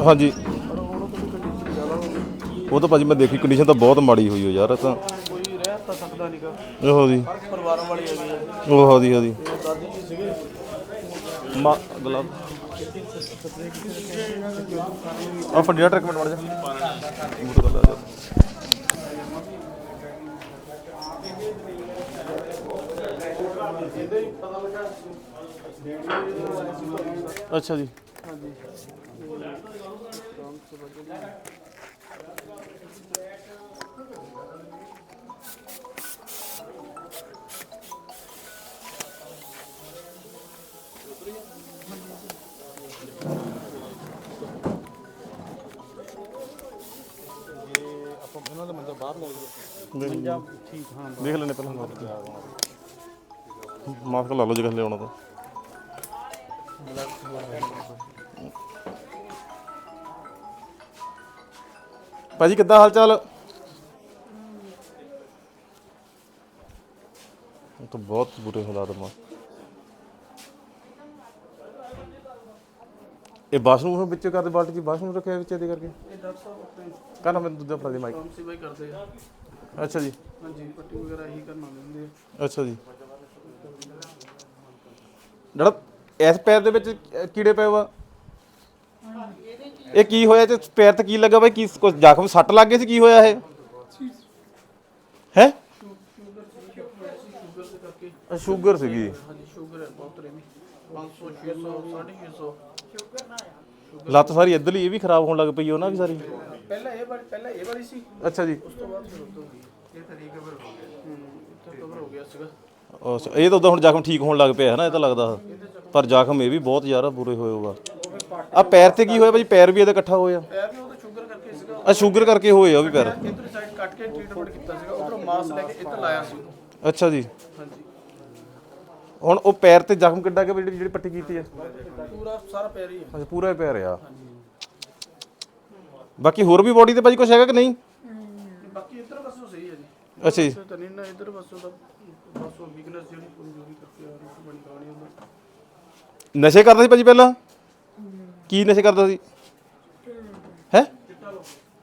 ਹਾਂਜੀ। ਉਹ ਤਾਂ ਭਾਜੀ ਮੈਂ ਦੇਖੀ ਕੰਡੀਸ਼ਨ ਤਾਂ ਬਹੁਤ ਮਾੜੀ ਹੋਈ ਹੋ ਯਾਰ, ਇਹ ਤਾਂ। ਕੋਈ ਰਹਿ ਤਾਂ ਸਕਦਾ ਨਹੀਂਗਾ ਉਹੋ ਦੀ ਪਰਿਵਾਰਾਂ ਵਾਲੀ ਹੈਗੀ ਹੈ ਉਹੋ ਦੀ ਉਹਦੀ ਦਾਦੀ ਜੀ ਸੀਗੇ ਮਾ ਗਲਵ ਆ ਫੜਿਆ ਟਰੱਕ ਮਿੰਟ ਮੜ ਜਾ। ਬੂਟ ਕਰ ਲੈ ਅੱਛਾ ਜੀ। ਹਾਂਜੀ ਆਪਾਂ ਇਹਨਾਂ ਦਾ ਮੰਜਾ ਬਾਹਰ ਲੈ ਗਏ ਮੰਜਾ ਠੀਕ ਹਾਂ। ਦੇਖ ਲੈਣੇ ਪਹਿਲਾਂ। ਮਾਸਕ ਲਾ ਲਓ ਜੇ ਲਿਆਉਣਾ ਤਾਂ। ਭਾਜੀ ਕਿੱਦਾਂ ਹਾਲ ਚਾਲ ਉਹ ਤਾਂ ਬਹੁਤ ਬੁਰੇ ਹਾਲਾਤ ਮਾ। ਇਹ ਬਾਥਰੂਮ ਵਿੱਚ ਕਰਦੇ ਬਾਲਟੀ ਚ ਬਾਥਰੂਮ ਰੱਖਿਆ ਵਿੱਚ ਇਹਦੇ ਕਰਕੇ? ਇਹ ਡਾਕਟਰ ਸਾਹਿਬ ਕਹਿੰਦਾ ਮੈਂ ਦੂਜਾ ਫੜਾ ਦੇ ਮਾਈਕ ਕੰਮ ਸਿਵਾਈ ਕਰਦੇ ਆ। ਅੱਛਾ ਜੀ। ਹਾਂਜੀ ਪੱਟੀ ਵਗੈਰਾ ਇਹੀ ਕਰਨ ਹੁੰਦੇ ਆ। ਅੱਛਾ ਜੀ। ਜਿਹੜਾ ਇਸ ਪੈਰ ਦੇ ਵਿੱਚ ਕੀੜੇ ਪਏ ਵਾ? ਇਹ ਕੀ ਹੋਇਆ? ਤੇ ਪੈਰ ਤੇ ਕੀ ਲੱਗਾ ਬਾਈ? ਕੀ ਕੁਛ ਜ਼ਖਮ ਸੱਟ ਲੱਗ ਗਏ ਸੀ? ਕੀ ਹੋਇਆ ਇਹ? ਹੈ? ਸ਼ੂਗਰ ਸੀਗੀ। ਹਾਂਜੀ ਸ਼ੂਗਰ ਹੈ ਬਹੁਤ ਰੇਮੀ 500 600 650 ਲੱਤ ਸਾਰੀ ਇੱਧਰਲੀ ਇਹ ਵੀ ਖਰਾਬ ਹੋਣ ਲੱਗ ਪਈ ਉਹ ਨਾ ਵੀ ਸਾਰੀ। ਪਹਿਲਾਂ ਇਹ ਵਾਲੀ ਪਹਿਲਾਂ ਇਹ ਵਾਲੀ ਸੀ। ਅੱਛਾ ਜੀ। ਉਸ ਤੋਂ ਬਾਅਦ ਫਿਰ ਉਦੋਂ ਹੋਈ ਇਹ ਤਾਂ ਰੀਕਵਰ ਹੋ ਗਿਆ। ਹੂੰ ਇਹ ਤਾਂ ਕਵਰ ਹੋ ਗਿਆ ਸੀਗਾ। ਅੱਛਾ, ਇਹ ਤਾਂ ਉਦੋਂ ਹੁਣ ਜ਼ਖਮ ਠੀਕ ਹੋਣ ਲੱਗ ਪਿਆ ਹੈ ਨਾ ਇਹ ਤਾਂ ਲੱਗਦਾ। ਪਰ ਜ਼ਖਮ ਇਹ ਵੀ ਬਹੁਤ ਜ਼ਿਆਦਾ ਬੁਰੇ ਹੋਏ ਹੋਗਾ ਆ ਪੈਰ ਤੇ ਕੀ ਹੋਇਆ ਭਾਜੀ? ਪੈਰ ਵੀ ਇਹਦਾ ਇਕੱਠਾ ਹੋਇਆ। ਪੈਰ ਵੀ ਉਹ ਤਾਂ ਸ਼ੂਗਰ ਕਰਕੇ ਸੀਗਾ ਆ ਸ਼ੂਗਰ ਕਰਕੇ ਹੋਏ ਆ ਉਹ ਵੀ ਪੈਰ। ਇਧਰ ਸਾਈਡ ਕੱਟ ਕੇ ਟ੍ਰੀਟਮੈਂਟ ਕੀਤਾ ਸੀਗਾ ਉਧਰੋਂ ਮਾਸ ਲੈ ਕੇ ਇੱਧਰ ਲਾਇਆ ਸੀ ਉਦੋਂ। ਅੱਛਾ ਜੀ। ਹਾਂਜੀ ਹੁਣ ਉਹ ਪੈਰ ਤੇ ਜ਼ਖਮ ਕਿੱਡਾ ਕਿ ਜਿਹੜੀ ਜਿਹੜੀ ਪੱਟੀ ਕੀਤੀ ਹੈ ਪੂਰਾ ਸਾਰਾ ਪੈਰ ਹੀ ਹੈ ਅੱਛਾ ਪੂਰਾ ਹੀ ਪੈਰ ਆ। ਬਾਕੀ ਹੋਰ ਵੀ ਬੋਡੀ ਤੇ ਭਾਜੀ ਕੁਝ ਹੈਗਾ ਕਿ ਨਹੀਂ? ਬਾਕੀ ਇੱਧਰ ਪਾਸੋਂ ਸਹੀ ਹੈ ਜੀ। ਅੱਛਾ ਜੀ। ਤੇ ਤਾਂ ਨਹੀਂ ਨਾ ਇੱਧਰ ਪਾਸੋਂ ਤਾਂ ਬਸ ਉਹ ਵੀਕਨੈਸ ਜਿਹੜੀ ਕਮਜ਼ੋਰੀ ਕਰਕੇ ਆ ਰਹੀ ਸੀ ਬਣੀ ਕਹਾਣੀ ਹੁੰਦਾ ਨਸ਼ੇ ਕਰਦਾ ਸੀ ਭਾਜੀ ਪਹਿਲਾਂ? ਕੀ ਨਸ਼ੇ ਕਰਦਾ ਸੀ? ਹੈ?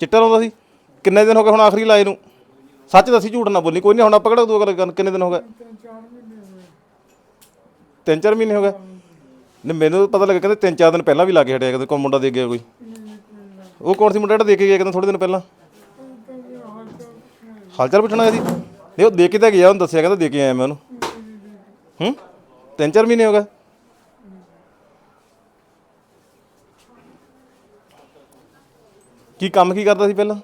ਚਿੱਟਾ ਲਾਉਂਦਾ ਸੀ। ਕਿੰਨੇ ਦਿਨ ਹੋ ਗਏ ਹੁਣ ਆਖਰੀ ਲਾਏ ਨੂੰ? ਸੱਚ ਦੱਸੀ ਝੂਠ ਨਾ ਬੋਲੀ ਕੋਈ ਨਹੀਂ ਹੁਣ ਆਪਾਂ ਕਿਹੜਾ ਦੂਆ ਗੱਲ ਕਰਨ? ਕਿੰਨੇ ਦਿਨ ਹੋ ਗਏ? ਤਿੰਨ ਚਾਰ ਮਹੀਨੇ ਹੋ ਗਏ। ਨਹੀਂ ਮੈਨੂੰ ਪਤਾ ਲੱਗਾ ਕਹਿੰਦੇ ਤਿੰਨ ਚਾਰ ਦਿਨ ਪਹਿਲਾਂ ਵੀ ਲਾ ਕੇ ਹਟਿਆ ਕਹਿੰਦੇ ਕੋਈ ਮੁੰਡਾ ਦੇ ਗਿਆ ਕੋਈ। ਉਹ ਕੌਣ ਸੀ ਮੁੰਡਾ ਜਿਹੜਾ ਦੇ ਕੇ ਗਿਆ ਕਹਿੰਦੇ ਥੋੜੇ ਦਿਨ ਪਹਿਲਾਂ? ਹਾਲ ਚਾਲ ਪੁੱਛਣਾ। ਸੀ ਨਹੀਂ ਉਹ ਦੇ ਕੇ ਤਾਂ ਗਿਆ ਉਹਨੂੰ ਦੱਸਿਆ ਕਹਿੰਦਾ ਦੇ ਕੇ ਆਇਆ ਮੈਂ ਉਹਨੂੰ। ਹੂੰ? ਤਿੰਨ ਚਾਰ ਮਹੀਨੇ ਹੋ ਗਏ। ਕੀ ਕੰਮ ਕੀ ਕਰਦਾ ਸੀ ਪਹਿਲਾਂ?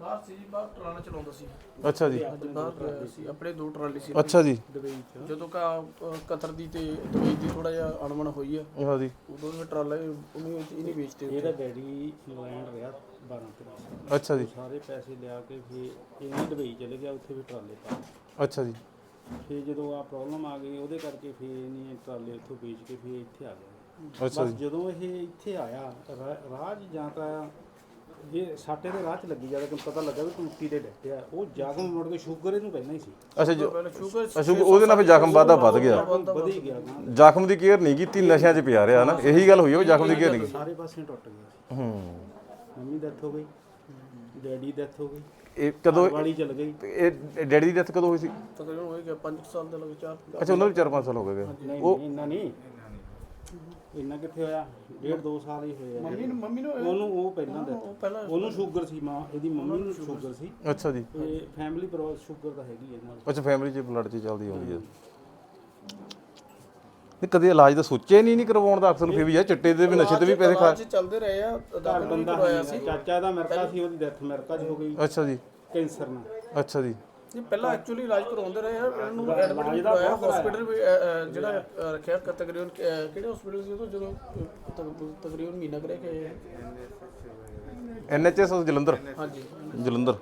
ਬਾਹਰ ਸੀ ਜੀ ਬਾਹਰ ਟਰਾਲਾ ਚਲਾਉਂਦਾ ਸੀ। ਅੱਛਾ ਜੀ। ਅੱਜ ਬਾਹਰ ਸੀ ਆਪਣੇ ਦੋ ਟਰਾਲੇ ਸੀ। ਅੱਛਾ ਜੀ। ਦੁਬਈ ਚ। ਜਦੋਂ ਕਾ ਅ, ਕਤਰ ਦੀ ਤੇ ਦੁਬਈ ਦੀ ਥੋੜਾ ਜਿਹਾ ਅਣਮਣ ਹੋਈ ਆ ਹਾਂ ਜੀ। ਉਦੋਂ ਵੀ ਟਰਾਲਾ ਹੀ ਉਹਨੇ ਇਹ ਨਹੀਂ ਵੇਚਦੇ ਇਹਦਾ ਡੈਡੀ ਇੰਗਲੈਂਡ ਰਿਹਾ। 12 ਤਰੀਕ ਅੱਛਾ ਜੀ। ਸਾਰੇ ਪੈਸੇ ਲਿਆ ਕੇ ਫਿਰ ਇਹ ਦੁਬਈ ਚਲੇ ਗਿਆ ਉੱਥੇ ਵੀ ਟਰਾਲੇ ਪਾ ਅੱਛਾ ਜੀ। ਫਿਰ ਜਦੋਂ ਆ ਪ੍ਰੋਬਲਮ ਆ ਗਈ ਉਹਦੇ ਕਰਕੇ ਫਿਰ ਇਹਨੇ ਟਰਾਲੇ ਉੱਥੋਂ ਵੇਚ ਕੇ ਫਿਰ ਇੱਥੇ ਆ ਗਿਆ ਅੱਛਾ ਬਸ ਜੀ। ਜਦੋਂ ਇਹ ਇੱਥੇ ਆਇਆ ਤਾਂ ਰਾ- ਰਾਹ 'ਚ ਜਾਂ ਤਾਂ ਜੇ ਸਾਟੇ ਦੇ ਰਾਹ 'ਚ ਲੱਗੀ ਜ਼ਿਆਦਾ ਕਿ ਪਤਾ ਲੱਗਾ ਵੀ ਟੂਟੀ ਦੇ ਡੱਟਿਆ ਉਹ ਜਾਗਮ ਮੁੜ ਕੇ ਸ਼ੂਗਰ ਇਹਨੂੰ ਪਹਿਲਾਂ ਹੀ ਸੀ। ਅੱਛਾ ਜੀ। ਪਹਿਲਾਂ ਸ਼ੂਗਰ ਉਹਦੇ ਨਾਲ ਫਿਰ ਜ਼ਖਮ ਵਾਧਾ ਵੱਧ ਗਿਆ। ਵਧੀ ਗਿਆ ਜ਼ਖਮ ਦੀ ਕੇਅਰ ਨਹੀਂ ਕੀਤੀ ਨਸ਼ਿਆਂ 'ਚ ਪਿਆ ਰਿਹਾ ਨਾ। ਇਹੀ ਗੱਲ ਹੋਈ ਹੈ ਵੀ ਜ਼ਖਮ ਦੀ ਕੇਅਰ ਨਹੀਂ ਕੀਤੀ। ਸਾਰੇ ਪਾਸੇ ਟੁੱਟ ਗਿਆ ਹੂੰ। ਮੰਮੀ ਡੈਥ ਹੋ ਗਈ। ਡੈਡੀ ਡੈਥ ਹੋ ਗਈ। ਇਹ ਕਦੋਂ ਵਾਲੀ ਚਲ ਗਈ। ਇਹ ਡੈਡੀ ਦੀ ਡੈਥ ਕਦੋਂ ਹੋਈ ਸੀ? ਤਕਰੀਬਨ ਹੋ ਗਿਆ 5 ਸਾਲ ਦੇ ਲੱਗ ਚਾਰ ਅੱਛਾ ਉਹਨਾਂ ਦੇ 4-5 ਸਾਲ ਹੋ ਗਏ ਨਹੀਂ ਨਹੀਂ ਇੰਨਾ ਨਹੀਂ। ਇੰਨਾ ਕਿੱਥੇ ਹੋਇਆ? ਡੇਢ ਦੋ ਸਾਲ ਹੀ ਹੋਏ ਆ। ਮੰਮੀ ਨੂੰ ਮੰਮੀ ਨੂੰ ਉਹਨੂੰ ਉਹ ਪਹਿਲਾਂ ਦਾ ਉਹ ਪਹਿਲਾਂ ਉਹਨੂੰ ਸ਼ੂਗਰ ਸੀ ਮਾਂ ਇਹਦੀ ਮੰਮੀ ਨੂੰ ਸ਼ੂਗਰ ਸੀ। ਅੱਛਾ ਜੀ। ਤੇ ਫੈਮਿਲੀ ਪਰ ਸ਼ੂਗਰ ਤਾਂ ਹੈਗੀ ਹੈ ਨਾਲ ਅੱਛਾ ਫੈਮਿਲੀ 'ਚ ਬਲੱਡ 'ਚ ਚੱਲਦੀ ਹੁੰਦੀ ਹੈ ਨਹੀਂ ਕਦੇ ਇਲਾਜ ਦਾ ਸੋਚਿਆ ਨਹੀਂ ਨਹੀਂ ਕਰਵਾਉਣ ਦਾ ਅਕਸਰ ਫਿਰ ਵੀ ਆ ਚਿੱਟੇ ਦੇ ਵੀ ਨਸ਼ੇ ਤੇ ਵੀ ਪੈਸੇ ਖਾ ਇਲਾਜ ਚੱਲਦੇ ਰਹੇ ਆ ਦਾਖਲ ਵੀ ਕਰਵਾਇਆ ਸੀ। ਚਾਚਾ ਦਾ ਅਮਰੀਕਾ ਸੀ ਉਹਦੀ ਡੈਥ ਅਮਰੀਕਾ 'ਚ ਹੋ ਗਈ। ਅੱਛਾ ਜੀ। ਕੈਂਸਰ ਨਾਲ। ਅੱਛਾ ਜੀ। ਜੀ ਪਹਿਲਾਂ ਐਕਚੁਅਲੀ ਇਲਾਜ ਕਰਵਾਉਂਦੇ ਰਹੇ ਆ ਇਹਨਾਂ ਨੂੰ ਐਡਮਿਟ ਵੀ ਕਰਵਾਇਆ ਹਸਪੀਟਲ ਵੀ ਅ, ਅ, ਜਿਹੜਾ ਅ, ਰੱਖਿਆ ਕ- ਤਕਰੀਬਨ ਅ, ਕਿਹੜੇ ਹਸਪੀਟਲ ਸੀ ਉਹ ਜਦੋਂ ਅ, ਤਕ- ਤਕਰੀਬਨ ਮਹੀਨਾ ਕਰੇ ਕਿ ਐਨਐਚਐਸ ਜਲੰਧਰ। ਹਾਂਜੀ। ਜਲੰਧਰ।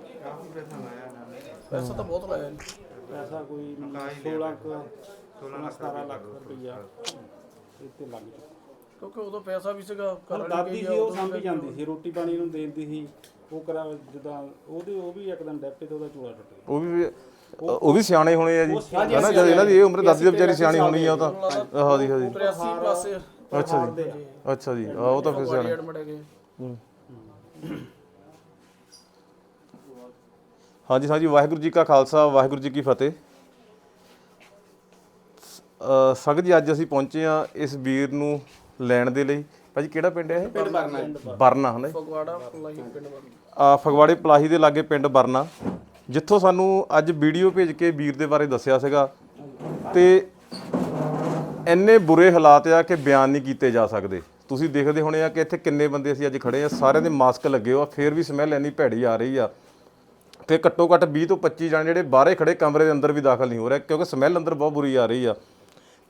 ਪੈਸਾ ਤਾਂ ਬਹੁਤ ਲਾਇਆ ਜੀ। ਪੈਸਾ ਕੋਈ 16 ਕੁ 16 17 ਲੱਖ ਰੁਪਈਆ। ਇੱਥੇ ਲੱਗ ਚੁੱਕਾ ਕਿਉਂਕਿ ਉਦੋਂ ਪੈਸਾ ਵੀ ਸੀਗਾ ਘਰ ਦਾਦੀ ਗਈ ਸੀ ਉਹ ਸਾਂਭੀ ਜਾਂਦੀ ਸੀ ਰੋਟੀ ਪਾਣੀ ਨੂੰ ਦੇਂਦੀ ਸੀ ਉਹ ਕਰਾ ਜਿੱਦਾਂ ਉਹਦੇ ਉਹ ਵੀ ਇੱਕ ਦਿਨ ਡੈਪੇ ਤੇ ਉਹਦਾ ਚੂੜਾ ਟੁੱਟ ਗਿਆ। ਉਹ ਵੀ ਉਹ ਵੀ ਸਿਆਣੇ ਹੋਣੇ ਆ ਜੀ। ਹਨਾ ਜਦ ਇਹਨਾਂ ਦੀ ਇਹ ਉਮਰ ਦਾਦੀ ਦੇ ਵਿਚਾਰੀ ਸਿਆਣੀ ਹੋਣੀ ਆ ਉਹ ਤਾਂ ਹਾਂਜੀ ਹਾਂਜੀ 83 ਪਲੱਸ ਅੱਛਾ ਜੀ। ਅੱਛਾ ਜੀ। ਆ ਉਹ ਤਾਂ ਫਿਰ ਸਿਆਣੇ। ਐਡਮਿਟ ਹੈਗੇ ਹਾਂਜੀ ਹਾਂਜੀ ਵਾਹਿਗੁਰੂ ਜੀ ਕਾ ਖਾਲਸਾ ਵਾਹਿਗੁਰੂ ਜੀ ਕੀ ਫਤਿਹ। ਸੰਗਤ ਜੀ ਅੱਜ ਅਸੀਂ ਪਹੁੰਚੇ ਆ ਇਸ ਵੀਰ ਨੂੰ ਲੈਣ ਦੇ ਲਈ। ਭਾਜੀ ਕਿਹੜਾ ਪਿੰਡ ਹੈ ਇਹ? ਪਿੰਡ ਬਰਨਾ ਬਰਨਾ ਹਨਾ ਫਗਵਾੜਾ ਪਲਾਹੀ ਪਿੰਡ ਵੱਲ ਆ ਫਗਵਾੜੇ ਪਲਾਹੀ ਦੇ ਲਾਗੇ ਪਿੰਡ ਬਰਨਾ। ਜਿੱਥੋਂ ਸਾਨੂੰ ਅੱਜ ਵੀਡੀਓ ਭੇਜ ਕੇ ਵੀਰ ਦੇ ਬਾਰੇ ਦੱਸਿਆ ਸੀਗਾ ਤੇ ਇੰਨੇ ਬੁਰੇ ਹਾਲਾਤ ਆ ਕਿ ਬਿਆਨ ਨਹੀਂ ਕੀਤੇ ਜਾ ਸਕਦੇ। ਤੁਸੀਂ ਦੇਖਦੇ ਹੋਣੇ ਆ ਕਿ ਇੱਥੇ ਕਿੰਨੇ ਬੰਦੇ ਅਸੀਂ ਅੱਜ ਖੜੇ ਆ। ਸਾਰਿਆਂ ਦੇ ਮਾਸਕ ਲੱਗੇ ਹੋ ਆ। ਫੇਰ ਵੀ ਸਮੈਲ ਇੰਨੀ ਭੈੜੀ ਆ ਰਹੀ ਆ ਕਿ ਘੱਟੋ ਘੱਟ 20 ਤੋਂ 25 ਜਣੇ ਜਿਹੜੇ ਬਾਹਰੇ ਖੜੇ ਕਮਰੇ ਦੇ ਅੰਦਰ ਵੀ ਦਾਖਲ ਨਹੀਂ ਹੋ ਰਹੇ ਕਿਉਂਕਿ ਸਮੈਲ ਅੰਦਰ ਬਹੁਤ ਬੁਰੀ ਆ ਰਹੀ ਆ।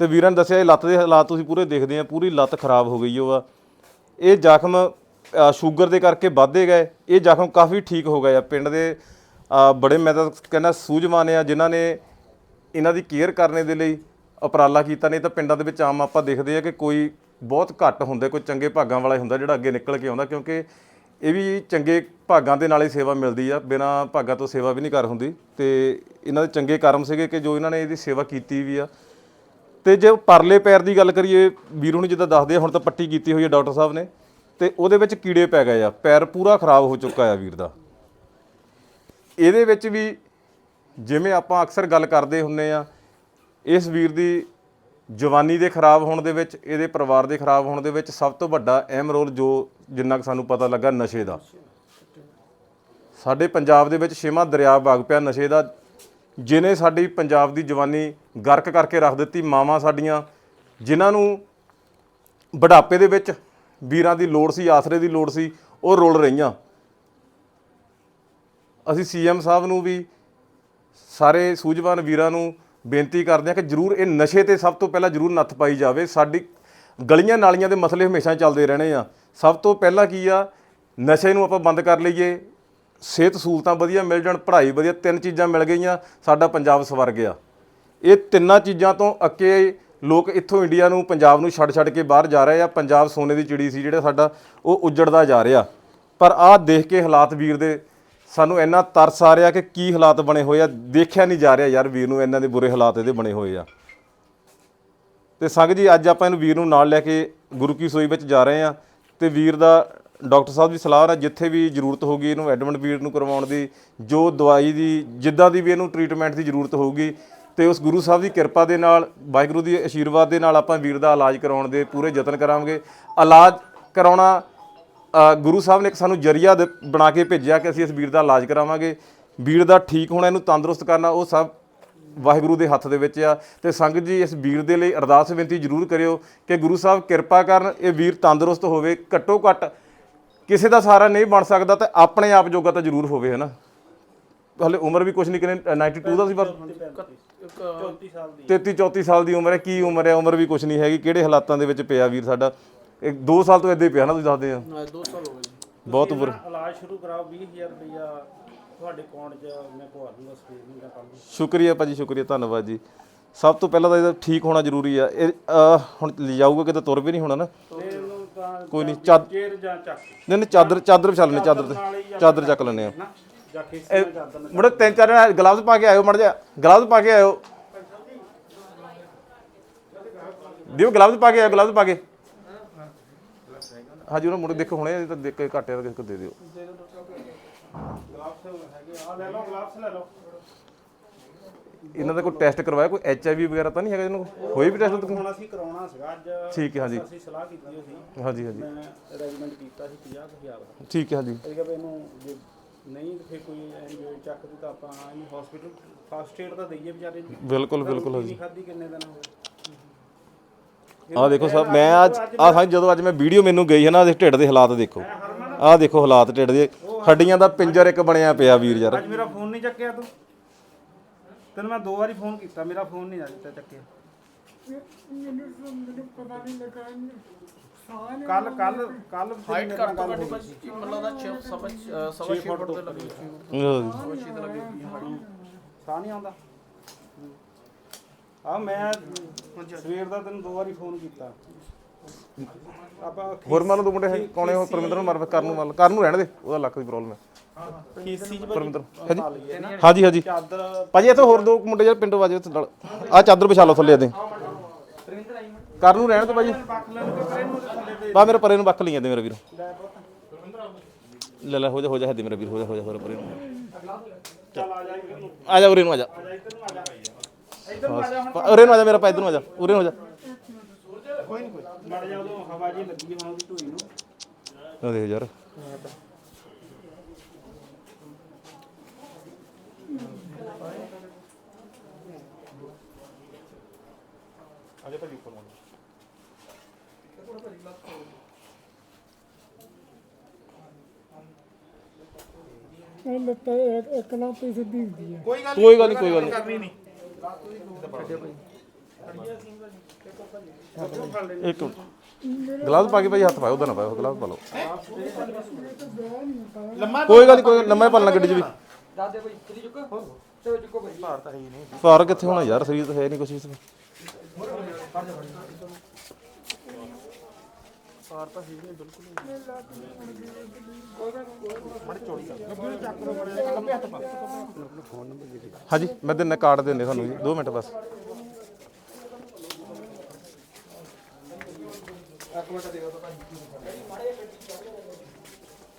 ਤੇ ਵੀਰਾਂ ਨੇ ਦੱਸਿਆ ਇਹ ਲੱਤ ਦੇ ਹਾਲਾਤ ਤੁਸੀਂ ਪੂਰੇ ਦੇਖਦੇ ਆ, ਪੂਰੀ ਲੱਤ ਖਰਾਬ ਹੋ ਗਈ ਉਹ ਆ। ਇਹ ਜ਼ਖਮ ਸ਼ੂਗਰ ਦੇ ਕਰਕੇ ਵੱਧਦੇ ਗਏ। ਇਹ ਜ਼ਖਮ ਕਾਫੀ ਠੀਕ ਹੋ ਗਏ ਆ। ਪਿੰਡ ਦੇ ਬੜੇ ਮੈਂ ਤਾਂ ਕਹਿੰਦਾ ਸੂਝਵਾਨ ਆ, ਜਿਨ੍ਹਾਂ ਨੇ ਇਹਨਾਂ ਦੀ ਕੇਅਰ ਕਰਨੇ ਦੇ ਲਈ ਉਪਰਾਲਾ ਕੀਤਾ। ਨਹੀਂ ਤਾਂ ਪਿੰਡਾਂ ਦੇ ਵਿੱਚ ਆਮ ਆਪਾਂ ਦੇਖਦੇ ਆ ਕਿ ਕੋਈ ਬਹੁਤ ਘੱਟ ਹੁੰਦੇ, ਕੋਈ ਚੰਗੇ ਭਾਗਾਂ ਵਾਲਾ ਹੁੰਦਾ ਜਿਹੜਾ ਅੱਗੇ ਨਿਕਲ ਕੇ ਆਉਂਦਾ, ਕਿਉਂਕਿ ਇਹ ਵੀ ਚੰਗੇ ਭਾਗਾਂ ਦੇ ਨਾਲ ਹੀ ਸੇਵਾ ਮਿਲਦੀ ਆ। ਬਿਨਾਂ ਭਾਗਾਂ ਤੋਂ ਸੇਵਾ ਵੀ ਨਹੀਂ ਕਰ ਹੁੰਦੀ। ਤੇ ਇਹਨਾਂ ਦੇ ਚੰਗੇ ਕਰਮ ਸੀਗੇ ਕਿ ਜੋ ਇਹਨਾਂ ਨੇ ਇਹਦੀ ਸੇਵਾ ਕੀਤੀ ਵੀ ਆ। ਤੇ ਜੇ ਪਰਲੇ ਪੈਰ ਦੀ ਗੱਲ ਕਰੀਏ, ਵੀਰੂ ਨੂੰ ਜਿੱਦਾਂ ਦੱਸਦੇ ਆ, ਹੁਣ ਤਾਂ ਪੱਟੀ ਕੀਤੀ ਹੋਈ ਹੈ ਡਾਕਟਰ ਸਾਹਿਬ ਨੇ, ਤੇ ਉਹਦੇ ਵਿੱਚ ਕੀੜੇ ਪੈ ਗਏ ਆ, ਪੈਰ ਪੂਰਾ ਖਰਾਬ ਹੋ ਚੁੱਕਾ ਆ ਵੀਰ ਦਾ। ਇਹਦੇ ਵਿੱਚ ਵੀ ਜਿਵੇਂ ਆਪਾਂ ਅਕਸਰ ਗੱਲ ਕਰਦੇ ਹੁੰਨੇ ਆ, ਇਸ ਵੀਰ ਦੀ ਜਵਾਨੀ ਦੇ ਖਰਾਬ ਹੋਣ ਦੇ ਵਿੱਚ, ਇਹਦੇ ਪਰਿਵਾਰ ਦੇ ਖਰਾਬ ਹੋਣ ਦੇ ਵਿੱਚ ਸਭ ਤੋਂ ਵੱਡਾ ਅਹਿਮ ਰੋਲ ਜੋ ਜਿੰਨਾ ਕੁ ਸਾਨੂੰ ਪਤਾ ਲੱਗਾ, ਨਸ਼ੇ ਦਾ। ਸਾਡੇ ਪੰਜਾਬ ਦੇ ਵਿੱਚ ਛੇਵਾਂ ਦਰਿਆ ਵਗ ਪਿਆ, ਨਸ਼ੇ ਦਾ ਜਿਨੇ ਸਾਡੀ ਪੰਜਾਬ ਦੀ ਜਵਾਨੀ ਗਰਕ ਕਰਕੇ ਰੱਖ ਦਿੱਤੀ, ਮਾਵਾਂ ਸਾਡੀਆਂ, ਜਿਨ੍ਹਾਂ ਨੂੰ ਬੁਢਾਪੇ ਦੇ ਵਿੱਚ ਵੀਰਾਂ ਦੀ ਲੋੜ ਸੀ, ਆਸਰੇ ਦੀ ਲੋੜ ਸੀ, ਉਹ ਰੁਲ ਰਹੀਆਂ। ਅਸੀਂ ਸੀਐਮ ਸਾਹਿਬ ਨੂੰ ਵੀ ਸਾਰੇ ਸੂਝਵਾਨ ਵੀਰਾਂ ਨੂੰ ਬੇਨਤੀ ਕਰਦੇ ਹਾਂ ਕਿ ਜਰੂਰ ਇਹ ਨਸ਼ੇ ਤੇ ਸਭ ਤੋਂ ਪਹਿਲਾਂ ਜਰੂਰ ਨੱਥ ਪਾਈ ਜਾਵੇ। ਸਾਡੀ ਗਲੀਆਂ ਨਾਲੀਆਂ ਦੇ ਮਸਲੇ ਹਮੇਸ਼ਾ ਚੱਲਦੇ ਰਹਿਣੇ ਆ। ਸਭ ਤੋਂ ਪਹਿਲਾਂ ਕੀ ਆ? ਨਸ਼ੇ ਨੂੰ ਆਪਾਂ ਬੰਦ ਕਰ ਲਈਏ। ਸਿਹਤ ਸਹੂਲਤਾਂ ਵਧੀਆ ਮਿਲ ਜਾਣ, ਪੜ੍ਹਾਈ ਵਧੀਆ, ਤਿੰਨ ਚੀਜ਼ਾਂ ਮਿਲ ਗਈਆਂ, ਸਾਡਾ ਪੰਜਾਬ ਸਵਰਗ ਆ। ਇਹ ਤਿੰਨਾਂ ਚੀਜ਼ਾਂ ਤੋਂ ਅੱਕੇ ਲੋਕ ਇੱਥੋਂ ਇੰਡੀਆ ਨੂੰ, ਪੰਜਾਬ ਨੂੰ ਛੱਡ ਛੱਡ ਕੇ ਬਾਹਰ ਜਾ ਰਹੇ ਆ। ਪੰਜਾਬ ਸੋਨੇ ਦੀ ਚਿੜੀ ਸੀ ਜਿਹੜਾ ਸਾਡਾ, ਉਹ ਉੱਜੜਦਾ ਜਾ ਰਿਹਾ। ਪਰ ਆਹ ਦੇਖ ਕੇ ਹਾਲਾਤ ਵੀਰ ਦੇ, ਸਾਨੂੰ ਇੰਨਾ ਤਰਸ ਆ ਰਿਹਾ ਕਿ ਕੀ ਹਾਲਾਤ ਬਣੇ ਹੋਏ ਆ। ਦੇਖਿਆ ਨਹੀਂ ਜਾ ਰਿਹਾ ਯਾਰ ਵੀਰ ਨੂੰ ਇੰਨਾਂ ਦੇ ਬੁਰੇ ਹਾਲਾਤ ਇਹਦੇ ਬਣੇ ਹੋਏ ਆ। ਤੇ ਸੰਗਤ ਜੀ, ਅੱਜ ਆਪਾਂ ਇਹਨੂੰ ਵੀਰ ਨੂੰ ਨਾਲ ਲੈ ਕੇ ਗੁਰੂ ਕੀ ਸੋਈ ਵਿੱਚ ਜਾ ਰਹੇ ਆ। ਤੇ ਵੀਰ ਦਾ ਡਾਕਟਰ ਸਾਹਿਬ ਦੀ ਸਲਾਹ ਹੈ ਜਿੱਥੇ ਵੀ ਜ਼ਰੂਰਤ ਹੋਊਗੀ ਇਹਨੂੰ ਐਡਮਿਟ ਵੀਰ ਨੂੰ ਕਰਵਾਉਣ ਦੀ, ਜੋ ਦਵਾਈ ਦੀ, ਜਿੱਦਾਂ ਦੀ ਵੀ ਇਹਨੂੰ ਟ੍ਰੀਟਮੈਂਟ ਦੀ ਜ਼ਰੂਰਤ ਹੋਊਗੀ, ਤੇ ਉਸ ਗੁਰੂ ਸਾਹਿਬ ਦੀ ਕਿਰਪਾ ਦੇ ਨਾਲ, ਵਾਹਿਗੁਰੂ ਦੀ ਆਸ਼ੀਰਵਾਦ ਦੇ ਨਾਲ ਆਪਾਂ ਵੀਰ ਦਾ ਇਲਾਜ ਕਰਾਉਣ ਦੇ ਪੂਰੇ ਯਤਨ ਕਰਾਂਗੇ। ਇਲਾਜ ਕਰਾਉਣਾ ਗੁਰੂ ਸਾਹਿਬ ਨੇ ਇੱਕ ਸਾਨੂੰ ਜਰੀਆ ਦ- ਬਣਾ ਕੇ ਭੇਜਿਆ ਕਿ ਅਸੀਂ ਇਸ ਵੀਰ ਦਾ ਇਲਾਜ ਕਰਾਵਾਂਗੇ। ਵੀਰ ਦਾ ਠੀਕ ਹੋਣਾ, ਇਹਨੂੰ ਤੰਦਰੁਸਤ ਕਰਨਾ, ਉਹ ਸਭ ਵਾਹਿਗੁਰੂ ਦੇ ਹੱਥ ਦੇ ਵਿੱਚ ਆ। ਤੇ ਸੰਗਤ ਜੀ, ਇਸ ਵੀਰ ਦੇ ਲਈ ਅਰਦਾਸ ਬੇਨਤੀ ਜ਼ਰੂਰ ਕਰਿਓ ਕਿ ਗੁਰੂ ਸਾਹਿਬ ਕਿਰਪਾ ਕਰਨ, ਇਹ ਵੀਰ ਤੰਦਰੁਸਤ ਹੋਵੇ, ਘੱਟੋ ਘੱਟ ਕਿਸੇ ਦਾ ਸਹਾਰਾ ਨਹੀਂ ਬਣ ਸਕਦਾ ਤਾਂ ਆਪਣੇ ਆਪ ਜੋਗਾ ਤਾਂ ਜ਼ਰੂਰ ਹੋਵੇ ਹੈ ਨਾ ਹਲੇ ਉਮਰ ਵੀ ਕੁਝ ਨਹੀਂ ਕਿਨੇ 92 ਦਾ ਸੀ ਇੱਕ 34 ਸਾਲ ਦੀ 33 34 ਸਾਲ ਦੀ ਉਮਰ ਹੈ ਕੀ ਉਮਰ ਹੈ? ਉਮਰ ਵੀ ਕੁਝ ਨਹੀਂ ਹੈਗੀ। ਕਿਹੜੇ ਹਾਲਾਤਾਂ ਦੇ ਵਿੱਚ ਪਿਆ ਵੀਰ ਸਾਡਾ? ਇੱਕ 2 ਸਾਲ ਤੋਂ ਇੱਦਾਂ ਹੀ ਪਿਆ ਨਾ ਤੁਸੀਂ ਦੱਸਦੇ ਆ ਨਾ 2 ਸਾਲ ਹੋ ਗਏ ਬਹੁਤ ਨਾ ਇਲਾਜ ਸ਼ੁਰੂ ਕਰਾਓ 20000 ਰੁਪਇਆ ਤੁਹਾਡੇ ਅਕਾਊਂਟ 'ਚ ਮੈਂ ਪਵਾ ਦੂੰਗਾ ਸਕਰੀਨ ਦਾ ਨੂੰ। ਸ਼ੁਕਰੀਆ ਭਾਜੀ ਸ਼ੁਕਰੀਆ ਧੰਨਵਾਦ ਜੀ। ਸਭ ਤੋਂ ਪਹਿਲਾਂ ਤਾਂ ਇਹਦਾ ਠੀਕ ਹੋਣਾ ਜ਼ਰੂਰੀ ਆ। ਇਹ ਹੁਣ ਲਿਜਾਊਗਾ ਕਿਤੇ ਤੁਰ ਵੀ ਨਹੀਂ ਹੋਣਾ ਨਾ। ਤੇ ਕੋਈ ਨਹੀਂ ਚਾਦ ਚੇਰ ਜਾਂ ਚੱਕ ਨਹੀਂ ਨਹੀਂ ਚਾਦਰ ਚਾਦਰ ਵਿਛਾ ਲੈਣੇ ਚਾਦਰ ਤੇ ਚਾਦਰ ਚੱਕ ਲੈਣੇ ਆ। ਨਾ ਜਾਂ ਖੇਸੀ ਨਾਲ ਚੱਲਦਾ ਨਾ ਮੁੰਡੇ ਤਿੰਨ ਚਾਰ ਜਣੇ ਗਲਵਜ਼ ਪਾ ਕੇ ਆਇਓ ਮੜ ਜਾ ਗਲਵਜ਼ ਪਾ ਕੇ ਆਇਓ। ਦਿਓ ਗਲਵਜ਼ ਪਾ ਕੇ ਆਇਓ ਗਲਵਜ਼ ਪਾ ਕੇ। ਹਾਂਜੀ ਉਹਨਾਂ ਮੁੰਡੇ ਦੇਖੋ ਹੁਣੇ ਤਾਂ ਦੇਖ ਕੇ ਘਾਟਿਆ ਕਿਸੇ ਕੋ ਦੇ ਦਿਓ। ਗਲਾਵਸ ਹੈਗੇ ਆ ਲੈ ਲਓ ਗਲਾਵਸ ਲੈ ਲਓ। ਇਹਨਾਂ ਦਾ ਕੋਈ ਟੈਸਟ ਕਰਵਾਇਆ ਕੋਈ ਐਚ ਆਈ ਵੀ ਵਗੈਰਾ ਤਾਂ ਨਹੀਂ ਹੈਗਾ ਇਹਨੂੰ ਹੋਈ ਵੀ ਟੈਸਟ ਹੁਣ ਅਸੀਂ ਕਰਾਉਣਾ ਸੀਗਾ ਅੱਜ। ਠੀਕ ਹੈ ਹਾਂਜੀ। ਅਸੀਂ ਸਲਾਹ ਕੀਤੀ ਹੋਈ ਸੀ। ਹਾਂਜੀ ਹਾਂਜੀ। ਮੈਂ ਅਰੇਂਜਮੈਂਟ ਕੀਤਾ ਸੀ 50000 ਦਾ। ਠੀਕ ਹੈ ਹਾਂਜੀ। ਅਸੀਂ ਕਿਹਾ ਇਹਨੂੰ ਜੇ ਨਹੀਂ ਫਿਰ ਕੋਈ ਐਨਜੀਓ ਚੱਕ ਦੀ ਤਾਂ ਆਪਾਂ ਇਹਨੂੰ ਹਸਪੀਟਲ ਫਸਟ ਏਡ ਤਾਂ ਦਈਏ ਵਿਚਾਰੇ ਨੂੰ। ਬਿਲਕੁਲ ਬਿਲਕੁਲ ਹਾਂਜੀ। ਖਾਦੀ ਕਿੰਨੇ ਦਿਨ ਹੋ ਗਏ। ਆਹ ਦੇਖੋ ਸਰ ਮੈਂ ਅੱਜ ਆਹ ਹਾਂ ਜਦੋਂ ਅੱਜ ਮੈਂ ਵੀਡੀਓ ਮੈਨੂੰ ਗਈ ਹੈ ਨਾ ਇਹਦੇ ਢਿੱਡ ਦੇ ਹਾਲਾਤ ਦੇਖੋ। ਆਹ ਦੇਖੋ ਹਾਲਾਤ ਢਿੱਡ ਦੇ। ਹੱਡੀਆਂ ਦਾ ਪਿੰਜਰ ਇੱਕ ਬਣਿਆ ਪਿਆ ਵੀਰ ਯਾਰ। ਅੱਜ ਮੇਰਾ ਫੋਨ ਨਹੀਂ ਚੱਕਿਆ ਤੂੰ। ਤੈਨੂੰ ਮੈਂ ਦੋ ਵਾਰੀ ਫੋਨ ਕੀਤਾ ਮੇਰਾ ਫੋਨ ਨਹੀਂ ਅੱਜ ਤੱਕ ਚੱਕਿਆ। ਮੈਨੂੰ ਮੈਨੂੰ ਪਤਾ ਨਹੀਂ ਲੱਗਾ ਸਾਹ ਨੇ ਕੱਲ ਕੱਲ ਕੱਲ ਹਾਈਟ ਘੱਟ ਤੋਂ ਘੱਟ ਬਸ ਕੀ ਮਤਲਬ ਦਾ 6 ਸਵਾ ਅ, ਸਵਾ 6 ਫੁੱਟ ਦੇ ਲੱਗੇ ਹਾਂਜੀ। ਸਵਾ 6 ਦੇ ਲੱਗੇ ਸਾਹ ਨਹੀਂ ਆਉਂਦਾ। ਆ ਮੈਂ ਸਵੇਰ ਦਾ ਤੈਨੂੰ ਦੋ ਵਾਰੀ ਫੋਨ ਕੀਤਾ। ਆਪਾਂ ਹੋਰ ਮੰਨ ਲਓ ਦੋ ਮੁੰਡੇ ਹੈ ਕੌਣੇ ਉਹ ਪਰਮਿੰਦਰ ਨੂੰ ਮਾਰ ਕਰਨ ਨੂੰ ਮੰਨ ਲਓ ਕਰਨ ਨੂੰ ਰਹਿਣ ਦੇ। ਉਹਦਾ ਲੱਕ ਦੀ ਪ੍ਰੋਬਲਮ ਹੈ। ਖੀਸੀ ਚ ਪਰਮਿੰਦਰ ਹਾਂਜੀ? ਹਾਂਜੀ ਹਾਂਜੀ। ਚਾਦਰ। ਭਾਜੀ ਇੱਥੇ ਹੋਰ ਦੋ ਮੁੰਡੇ ਜਿਹੜੇ ਪਿੰਡੋਂ ਵਾਜੇ ਨਾਲ। ਆ ਚਾਦਰ ਵਿਛਾ ਲਓ ਥੱਲੇ ਦੇ ਕਰਨ ਨੂੰ ਰਹਿਣ ਤੇ ਭਾਜੀ। ਬਾ ਮੇਰੇ ਪਰੇ ਨੂੰ ਬੱਕ ਲਈ ਜਾਂਦੇ ਮੇਰੇ ਵੀਰ। ਲੈ ਲੈ ਹੋ ਜਾ ਹੋ ਜਾ ਹੱਦੀ ਮੇਰੇ ਵੀਰ ਹੋ ਜਾ ਹੋ ਜਾ ਹੋਰ ਪਰੇ ਨੂੰ। ਚੱਲ। ਆ ਜਾ ਉਰੇ ਨੂੰ ਆ ਜਾ। ਇੱਧਰ ਨੂੰ ਆ ਜਾ ਇੱਧਰ ਨੂੰ ਆ ਜਾ ਬਸ, ਉਰੇ ਨੂੰ ਆ ਜਾ ਮੇਰਾ ਪਾ ਇੱਧਰ ਨੂੰ ਆ ਜਾ। ਉਰੇ ਨੂੰ ਆ ਜਾ। ਕੋਈ ਨਹੀਂ ਕੋਈ ਮੜ ਜਾ ਉਦੋਂ ਹਵਾ ਜੀ ਲੱਗੀ ਹੁਣ ਉਹਦੀ ਢੋਈ ਨੂੰ। ਆ ਦੇਖ ਯਾਰ। ਅਜੇ ਭਾਜੀ ਉੱਪਰ ਨੂੰ। ਇਹ ਲੱਤਾਂ ਇੱਕ ਇੱਕ ਲੱਤ ਹੀ ਸਿੱਧੀ ਹੁੰਦੀ ਹੈ। ਕੋਈ ਗੱਲ ਕੋਈ ਗੱਲ ਨਹੀਂ ਕੋਈ ਗੱਲ ਨਹੀਂ ਕਰਨੀ ਨਹੀਂ ਇੱਕ ਮਿੰਟ। ਗਲਾਸ ਪਾ ਕੇ ਭਾਈ ਹੱਥ ਪਾਓ ਉਹਦਾ ਨਾ ਪਾਓ ਗਲਾਸ ਪਾ ਲਓ। ਲੰਮਾ ਕੋਈ ਗੱਲ ਨਹੀਂ ਕੋਈ ਲੰਮਾ ਪਾਲਣਾ ਗੱਡੀ 'ਚ ਵੀ। ਦਾਦੇ ਭਾਈ ਚਲੀ ਚੁੱਕੋ। ਤੇ ਚੁੱਕੋ ਭਾਈ। ਭਾਰ ਤਾਂ ਹੈ ਹੀ ਨਹੀਂ। ਭਾਰ ਕਿੱਥੇ ਹੋਣਾ ਯਾਰ ਸਰੀਰ ਤਾਂ ਹੈ ਨਹੀਂ ਕੁਛ ਇਸ ਵਿੱਚ ਹਾਂਜੀ, ਮੈਂ ਦਿਨ ਕਾਰਡ ਦਿੰਦੇ ਤੁਹਾਨੂੰ ਜੀ 2 ਮਿੰਟ ਬਸ।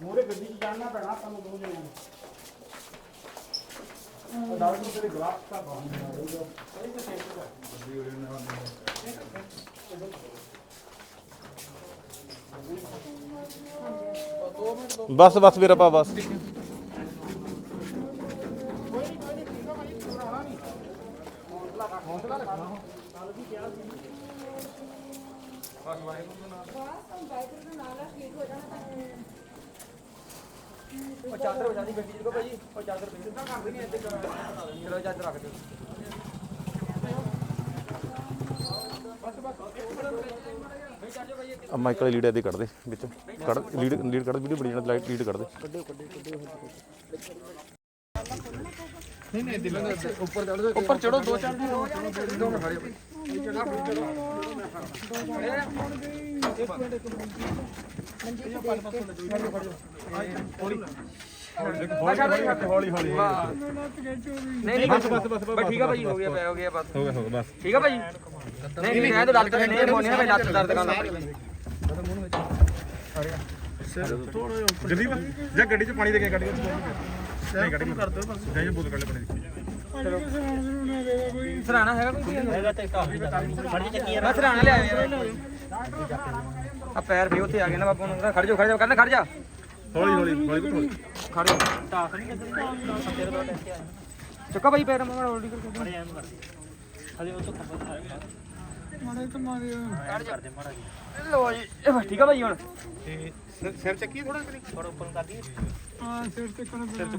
ਮੂਰੇ ਗੱਡੀ 'ਚ ਜਾਣਾ ਪੈਣਾ ਸਾਨੂੰ ਦੋ ਜਣਿਆਂ ਨੂੰ ਉਹ ਡਾਕਟਰ ਤੇਰੇ ਗਲਾਸ ਤਾਂ ਬਾਹਰ ਬਸ। ਬਸ ਵੀਰਾ ਪਾ ਬਸ ਉਹ ਚਾਦਰ ਵਜਾ ਦੀ ਗੱਡੀ ਚ ਕੋ ਭਾਈ ਉਹ ਚਾਦਰ ਪਈ ਸਿੱਧਾ ਕਰ ਦੇਣੀ ਇੱਥੇ ਚਲੋ ਚਾਦਰ ਰੱਖ ਦਿਓ। ਆ ਮਾਈਕਲ ਲੀਡ ਇਹਦੇ ਕੱਢ ਦੇ ਵਿੱਚ। ਕੱਢ ਲੀਡ ਲੀਡ ਕੱਢ ਵੀਡੀਓ ਬੜੀ ਜਾਣਾ ਲਾਈਟ ਲੀਡ ਕੱਢ ਦੇ। ਉੱਪਰ ਚੜੋ ਦੋ ਚਾਰ ਦੋ ਮਿੰਟ ਖੜੇ ਹੌਲੀ ਹੌਲੀ। ਨਹੀਂ ਨਹੀਂ ਬਸ ਬਸ ਬਸ ਠੀਕ ਆ ਭਾਈ ਹੋ ਗਿਆ ਪਿਆ ਹੋ ਗਿਆ ਬਸ। ਹੋ ਗਿਆ ਹੋ ਗਿਆ ਬਸ। ਠੀਕ ਆ ਭਾਈ? ਨਹੀਂ ਨਹੀਂ ਮੈਂ ਤਾਂ ਲੱਤ ਨਹੀਂ ਮੋਨੇ ਮੈਂ ਲੱਤ ਦਰਦ ਕਰਨ ਲੱਗ ਪਈ ਜਲਦੀ ਜਾਂ ਗੱਡੀ 'ਚ ਪਾਣੀ ਦੇ ਕੇ ਗੱਡੀ 'ਚ ਨਹੀਂ ਕਰ ਬਸ। ਕੱਢ ਲੈ ਸਰਾਣਾ ਹੈਗਾ ਕੋਈ ਹੈਗਾ ਤੇ ਕਾਫੀ ਯਾਰ। ਆ ਪੈਰ ਵੀ ਉੱਥੇ ਆ ਗਏ ਨਾ ਬਾਪੂ ਨੂੰ। ਖੜ ਜਾ ਖੜ ਜਾ ਕਹਿੰਦਾ ਖੜ ਜਾ। ਹੌਲੀ ਹੌਲੀ ਹੌਲੀ ਹੌਲੀ ਖੜ ਜਾ ਟਾਸ ਨਹੀਂ ਚੁੱਕਾ ਭਾਈ ਪੈਰ ਮੈਂ ਰੋਲਡੀ ਕਰਕੇ ਖੜ ਜਾ ਮਾੜੇ ਤੋਂ ਮਾਰੇ ਲੋ ਜੀ ਇਹ ਬਸ ਠੀਕ ਆ ਭਾਈ ਹੁਣ। ਤੇ ਸਿਰ ਚੱਕੀ ਥੋੜਾ ਕਰੀ ਥੋੜਾ ਉੱਪਰ ਕਰ ਦਈਏ। ਹਾਂ ਸਿਰ ਤੇ ਕਰਨ ਸਿਰ ਤੇ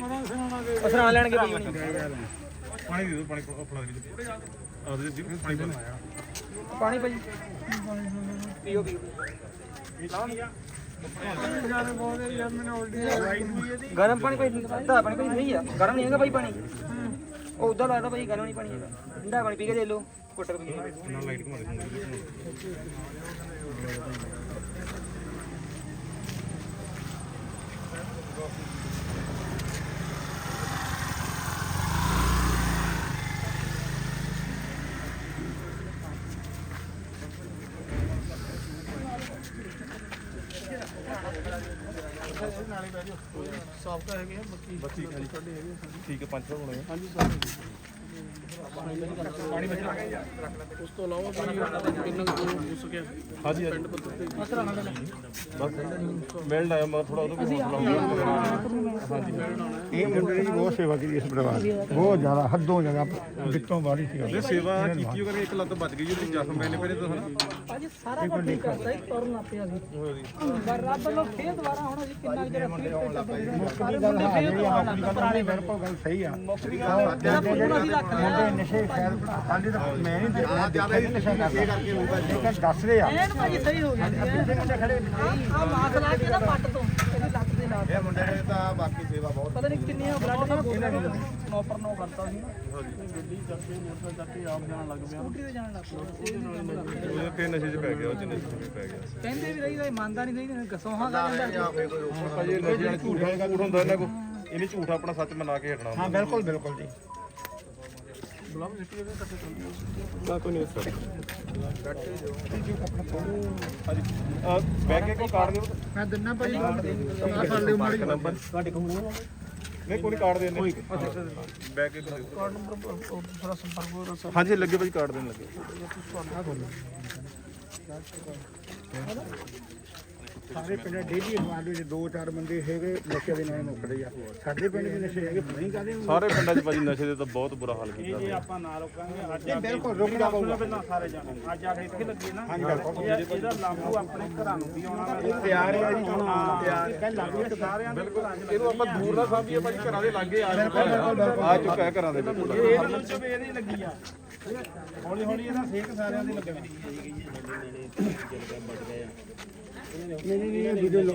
ਬੜਾ ਸੋਹਣਾ ਦੇ ਉਹ ਸਰਾਣਾ ਲੈਣਗੇ ਭਾਈ ਹੁਣ ਪਾਣੀ ਦੇ ਦਿਓ ਪਾਣੀ ਫੜਾ ਦੇ ਆ ਦੇ ਜੀ ਪਾਣੀ ਪਾ ਪਾਣੀ ਭਾਈ ਪੀਓ ਪੀਓ। ਜਾਨੇ ਬਹੁਤ ਹੈ ਯਾਰ ਮੈਨੂੰ ਉਲਟੀ ਗਰਮ ਪਾਣੀ ਭਾਈ ਠੰਡਾ ਪਾਣੀ ਭਾਈ ਨਹੀਂ ਆ। ਗਰਮ ਨਹੀਂ ਹੈਗਾ ਭਾਈ ਪਾਣੀ। ਉਹ ਉਦਾਂ ਲੱਗਦਾ ਭਾਈ ਗਰਮ ਨਹੀਂ ਪਾਣੀ ਹੈਗਾ। ਠੰਡਾ ਪਾਣੀ ਪੀ ਕੇ ਦੇ ਲਓ। ਕੁੱਟ ਕੇ। ਪੀ ਲਓ ਨਾਲ ਲਾਈਟ ਘੁਮਾ ਦੇ ਸਾਫ਼ ਤਾਂ ਹੈਗੇ ਆ ਬਾਕੀ ਬੱਤੀ ਖਾਲੀ ਠੀਕ ਹੈ ਪੰਜ ਸੌ ਹੋਣੇ ਆ। ਹਾਂਜੀ ਸਰ ਪਾਣੀ ਬਚਣਾ ਉਸ ਤੋਂ ਇਲਾਵਾ ਵੀ ਕਿੰਨਾ ਕੁ ਹੋ ਸਕਿਆ ਹਾਂਜੀ ਪਿੰਡ ਪੱਧਰ ਤੇ ਬਸ ਮਿਲਣ ਆਇਆ ਮੈਂ ਥੋੜਾ ਉਹਦੇ ਕੋਲ ਹੌਸਲਾ ਇਹ ਮੁੰਡੇ ਨੇ ਜੀ ਬਹੁਤ ਸੇਵਾ ਕੀਤੀ ਇਸ ਪਰਿਵਾਰ ਦੀ। ਬਹੁਤ ਜ਼ਿਆਦਾ ਹੱਦੋਂ ਜ਼ਿਆਦਾ ਵਿੱਚੋਂ ਬਾਹਰੀ ਸੀ ਇਹ ਸੇਵਾ ਕੀਤੀ ਉਹ ਕਰਕੇ ਇੱਕ ਲੱਤ ਬਚ ਗਈ ਉਹਦੇ ਜ਼ਖਮ ਪੈ ਨੇ ਪਹਿਲੇ ਤਾਂ ਭਾਜੀ ਸਾਰਾ ਕੁਝ ਠੀਕ ਕਰਦਾ ਹੀ ਤੁਰਨ ਪਿਆ ਸੀ ਪਰ ਰੱਬ ਨੂੰ ਫੇਰ ਦੁਬਾਰਾ ਹੁਣ ਅਸੀਂ ਕਿੰਨਾ ਜਿਹੜਾ ਮੁੱਕਦੀ ਗੱਲ ਹਾਂ ਜਿਹੜੀ ਆਪਣੀ ਗੱਲ ਪੁਰਾਣੀ ਬਿਲਕੁਲ ਗੱਲ ਸਹੀ ਆ। ਮੁੰਡੇ ਨਸ਼ੇ ਖੈਰ ਸਾਡੇ ਤਾਂ ਮੈਂ ਨਹੀਂ ਦੇਖਿਆ ਜ਼ਿਆਦਾ ਹੀ ਨਸ਼ਾ ਕਰਦੇ। ਕਰਕੇ ਹੋਊਗਾ ਲੇਕਿਨ ਦੱਸ ਰਹੇ ਆ। ਐਨ ਭਾਜੀ ਸਹੀ ਹੋ ਗਿਆ ਜੀ ਮੁੰਡੇ ਖੜੇ ਆ ਮਾਸ ਲਾ ਕੇ ਨਾ ਪੱਟ ਤੋਂ ਇਹਦੀ ਲੱਤ ਦੇ ਨਾਲ। ਇਹ ਮੁੰਡੇ ਵੈਸੇ ਤਾਂ ਬਾਕੀ ਸੇਵਾ ਬਹੁਤ ਪਤਾ ਨਹੀਂ ਕਿੰਨੀਆਂ ਬਲੱਡ ਦੀਆਂ ਬੋਤਲਾਂ ਨੌ ਪਰ ਨੌ ਕਰਤਾ ਸੀ ਗੱਡੀ ਚੱਕ ਕੇ ਮੋਟਰ ਚੱਕ ਕੇ ਆਪ ਜਾਣ ਲੱਗ ਪਿਆ। ਸਕੂਟਰੀ ਤੇ ਜਾਣ ਲੱਗ ਪਿਆ। ਉਹ ਫੇਰ ਨਸ਼ੇ 'ਚ ਪੈ ਗਿਆ ਉਹ 'ਚ ਨਸ਼ੇ 'ਚ ਪੈ ਗਿਆ। ਕਹਿੰਦੇ ਵੀ ਰਹੀਦਾ ਮੰਨਦਾ ਨਹੀਂ ਰਹੀ ਗਸੋਹਾਂ ਦਾ ਜਾਂਦਾ ਭਾਜੀ ਇਹ ਨਸ਼ੇ ਵਾਲੇ ਝੂਠ ਝੂਠ ਹੁੰਦਾ ਇਹਨਾਂ ਕੋ ਇਹਨੇ ਝੂਠ ਆਪਣਾ ਸੱਚ ਮਨਾ ਕੇ ਹਟਣਾ। ਹਾਂ ਬਿਲਕੁਲ ਬਿਲਕੁਲ ਜੀ। ਅਹ ਬੈਗ ਕੇ ਕਾਰਡ ਦਿਓ। ਮੈਂ ਦਿੰਨਾ ਭਾਈ ਆ ਫੜ ਲਿਓ ਮਾੜੀ ਨੰਬਰ। ਤੁਹਾਡੇ ਕੋਲ ਨਹੀਂ ਕੋਈ ਕਾਰਡ ਦੇ ਦੇ ਬੈਗ ਕੇ ਦਿਓ। ਕਾਰਡ ਨੰਬਰ ਥੋੜਾ ਸੰਪਰਕ ਹੋ ਰਿਹਾ ਹਾਂਜੀ ਲੱਗੇ ਭਾਜੀ ਕਾਰਡ ਦੇਣ ਲੱਗੇ। ਸਾਰੇ ਪਿੰਡ ਡੇਲੀ ਅਖਬਾਰ ਵਿੱਚ ਦੋ ਚਾਰ ਬੰਦੇ ਹੈਗੇ ਨਸ਼ੇ ਦੇ ਨਾਲ ਮੁੱਕਦੇ ਆ। ਸਾਡੇ ਪਿੰਡ ਦੇ ਨਸ਼ੇ ਹੈਗੇ ਨਹੀਂ ਕਰਦੇ ਸਾਰੇ ਪਿੰਡਾਂ 'ਚ ਭਾਜੀ ਨਸ਼ੇ ਦੇ ਤਾਂ ਬਹੁਤ ਬੁਰਾ ਹਾਲ ਕੀਤਾ ਜੇ ਆਪਾਂ ਨਾ ਰੋਕਾਂਗੇ ਅੱਜ ਬਿਲਕੁਲ ਰੁਕਣਾ ਪਊਗਾ। ਪਹਿਲਾਂ ਸਾਰੇ ਜਾਣੇ ਅੱਜ ਆ ਕੇ ਇੱਥੇ ਲੱਗੀ ਨਾ। ਬਿਲਕੁਲ। ਇਹਦਾ ਲਾਗੂ ਆਪਣੇ ਘਰਾਂ ਨੂੰ ਵੀ ਆਉਣਾ ਇਹ ਤਿਆਰ ਹੈ ਜੀ ਹੁਣ ਤਿਆਰ ਪਹਿਲਾਂ ਵੀ ਸਾਰਿਆਂ ਦੇ ਘਰਾਂ 'ਚ ਇਹਨੂੰ ਆਪਾਂ ਦੂਰ ਨਾ ਸਾਂਭੀਏ ਭਾਜੀ ਘਰਾਂ ਦੇ ਲਾਗੇ ਆ ਆ ਚੁੱਕਾ ਹੈ ਘਰਾਂ ਦੇ ਵਿੱਚ ਇਹ ਇਹਦੇ ਵਿੱਚ ਵੀ ਇਹਦੀ ਲੱਗੀ ਆ। ਹੌਲੀ ਹੌਲੀ ਇਹਦਾ ਸੇਕ ਸਾਰਿਆਂ ਦੇ ਲੱਗਣਾ ਨਹੀਂ ਨਹੀਂ ਇਹ ਵੀਡੀਓ ਲੋ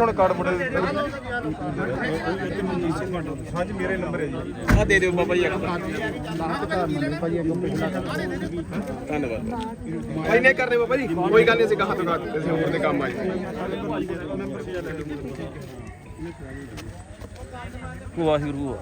ਹੁਣ ਕਾਰਡ ਮੁੰਡੇ ਦੇ ਹਾਂਜੀ ਮੇਰੇ ਨੰਬਰ ਹੈ ਜੀ। ਆ ਦੇ ਦਿਓ ਬਾਬਾ ਜੀ ਇੱਕ। ਧੰਨਵਾਦ। ਭਾਈ ਨਹੀਂ ਕਰਨੇ ਬਾਬਾ ਜੀ। ਕੋਈ ਗੱਲ ਨਹੀਂ ਅਸੀਂ ਕਹਾਂ ਤੋਂ ਕਿਸੇ ਹੋਰ ਦੇ ਕੰਮ ਆਏ ਵਾਹਿਗੁਰੂ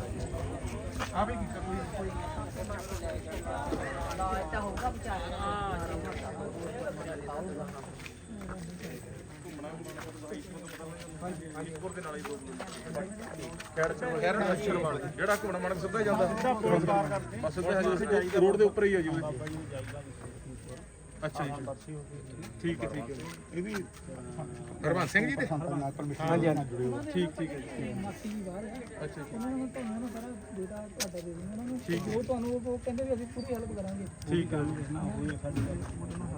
ਜਿਹੜਾ ਘੁੰਮਣਾ ਮਾੜਾ ਸਿੱਧਾ ਜਾਂਦਾ। ਬਸ ਸਿੱਧਾ ਹੀ ਰੋਡ ਦੇ ਉੱਪਰ ਹੀ ਹੈ ਜੀ। ਅੱਛਾ ਜੀ। ਠੀਕ ਹੈ ਠੀਕ ਹੈ। ਇਹ ਵੀ ਹਰਵੰਤ ਸਿੰਘ ਜੀ ਦੇ? ਹਾਂਜੀ ਹਾਂਜੀ। ਠੀਕ ਠੀਕ ਹੈ ਜੀ। ਮਾਸੀ ਜੀ ਬਾਹਰ ਹੈ ਅੱਛਾ। ਉਹਨਾਂ ਨੂੰ ਤੁਹਾਨੂੰ ਨਾ ਸਾਰਾ ਡੇਟਾ ਤੁਹਾਡਾ ਦੇ ਦੇਣਾ ਉਹਨਾਂ ਨੂੰ ਉਹ ਤੁਹਾਨੂੰ ਉਹ ਉਹ ਕਹਿੰਦੇ ਵੀ ਅਸੀਂ ਪੂਰੀ ਹੈਲਪ ਕਰਾਂਗੇ। ਠੀਕ ਹੈ।